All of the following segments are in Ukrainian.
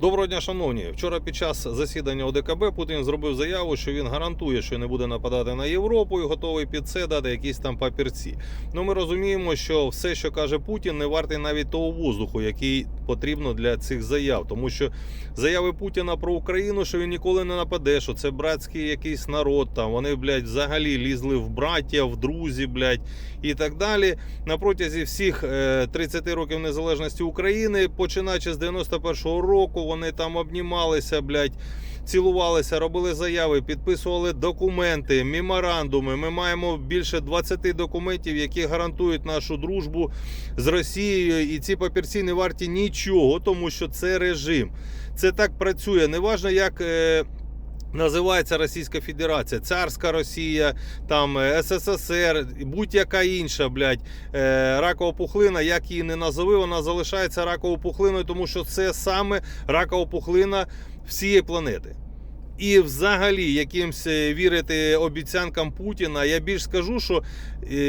Доброго дня, шановні. Вчора під час засідання ОДКБ Путін зробив заяву, що він гарантує, що не буде нападати на Європу і готовий під це дати якісь там папірці. Ну ми розуміємо, що все, що каже Путін, не вартий навіть того воздуху, який потрібно для цих заяв. Тому що заяви Путіна про Україну, що він ніколи не нападе, що це братський якийсь народ. Там вони, блядь, взагалі лізли в браття, в друзі, блядь, і так далі. На протязі всіх е, 30 років незалежності України, починаючи з 91-го року, вони там обнімалися, блядь, цілувалися, робили заяви, підписували документи, меморандуми. Ми маємо більше 20 документів, які гарантують нашу дружбу з Росією. І ці папірці не варті нічого, тому що це режим. Це так працює. Неважно, як. Називається Російська Федерація, Царська Росія, там е, СССР, будь-яка інша, блядь, е, ракова пухлина, як її не назови, вона залишається раковою пухлиною, тому що це саме ракова пухлина всієї планети. І взагалі якимсь е, вірити обіцянкам Путіна. Я більш скажу, що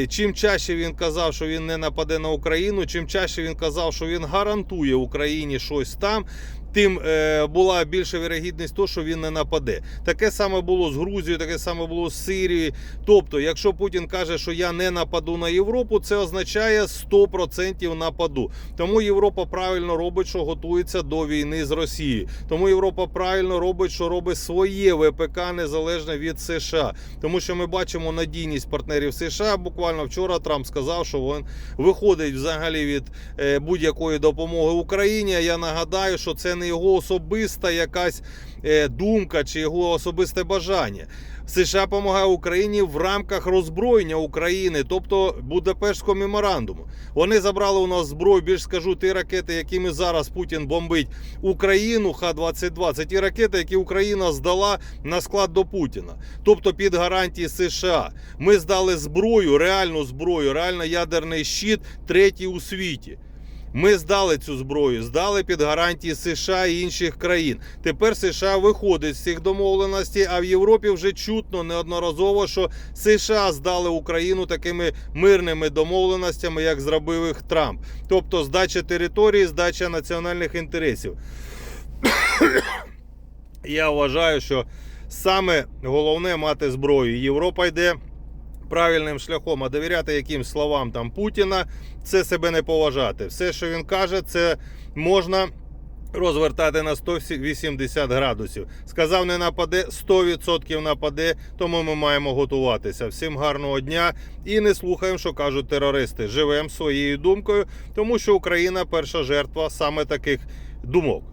чим чаще він казав, що він не нападе на Україну, чим чаще він казав, що він гарантує Україні щось там. Тим е, була більша вірогідність того, що він не нападе. Таке саме було з Грузією, таке саме було з Сирією. Тобто, якщо Путін каже, що я не нападу на Європу, це означає 100% нападу. Тому Європа правильно робить, що готується до війни з Росією. Тому Європа правильно робить, що робить своє ВПК незалежно від США. Тому що ми бачимо надійність партнерів США. Буквально вчора Трамп сказав, що він виходить взагалі від е, будь-якої допомоги Україні. Я нагадаю, що це не його особиста якась е, думка чи його особисте бажання. США допомагає Україні в рамках роззброєння України, тобто Будапештського меморандуму. Вони забрали у нас зброю. Більш скажу, ті ракети, якими зараз Путін бомбить Україну, Х-22, це ті ракети, які Україна здала на склад до Путіна, тобто під гарантії США. Ми здали зброю, реальну зброю, реально ядерний щит, третій у світі. Ми здали цю зброю, здали під гарантії США і інших країн. Тепер США виходить з цих домовленостей, а в Європі вже чутно неодноразово, що США здали Україну такими мирними домовленостями, як зробив їх Трамп. Тобто здача території, здача національних інтересів. Я вважаю, що саме головне мати зброю. Європа йде правильним шляхом, а довіряти якимсь словам там Путіна, це себе не поважати. Все, що він каже, це можна. Розвертати на 180 градусів. Сказав, не нападе, 100% нападе, тому ми маємо готуватися. Всім гарного дня і не слухаємо, що кажуть терористи. Живемо своєю думкою, тому що Україна перша жертва саме таких думок.